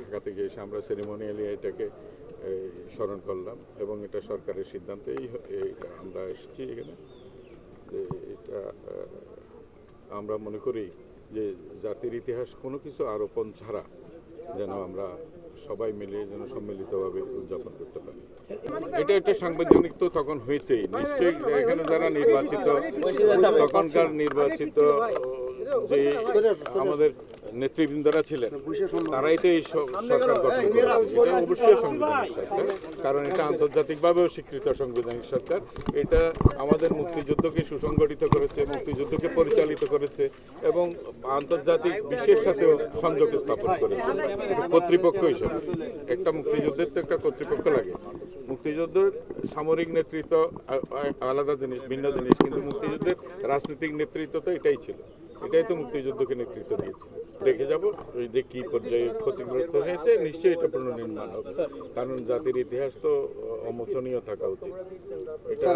ঢাকা থেকে এসে আমরা সেরিমোনিয়ালি এটাকে স্মরণ করলাম এবং এটা সরকারের সিদ্ধান্তেই আমরা এসেছি এখানে। এটা আমরা মনে করি যে জাতির ইতিহাস কোনো কিছু আরোপণ ছাড়া যেন আমরা সবাই মিলে যেন সম্মিলিতভাবে উদযাপন করতে পারি। এটা একটা সাংবিধানিক তো তখন হয়েছেই, নিশ্চয়ই এখানে যারা নির্বাচিত, তখনকার নির্বাচিত যে আমাদের নেতৃবৃন্দরা ছিলেন তারাই তো এই সরকার গঠন এটা অবশ্যই সাংবিধানিক সরকার কারণ এটা আন্তর্জাতিকভাবেও স্বীকৃত সাংবিধানিক সরকার। এটা আমাদের মুক্তিযুদ্ধকে সুসংগঠিত করেছে মুক্তিযুদ্ধকে পরিচালিত করেছে এবং আন্তর্জাতিক বিশ্বের সাথেও সংযোগ স্থাপন করেছে। কর্তৃপক্ষ হিসেবে। একটা মুক্তিযুদ্ধের তো একটা কর্তৃপক্ষ লাগে। মুক্তিযুদ্ধের সামরিক নেতৃত্ব আলাদা জিনিস ভিন্ন জিনিস কিন্তু মুক্তিযুদ্ধের রাজনৈতিক নেতৃত্ব তো এটাই ছিল। এটাই তো মুক্তিযুদ্ধকে নেতৃত্ব দিয়েছে। দেখে যাব, ওই যে কি পর্যায়ে ক্ষতিগ্রস্ত হয়েছে, নিশ্চয়ই এটা পুনর্নির্মাণ হবে। কারণ জাতির ইতিহাস তো অমোচনীয় থাকা উচিত। এটা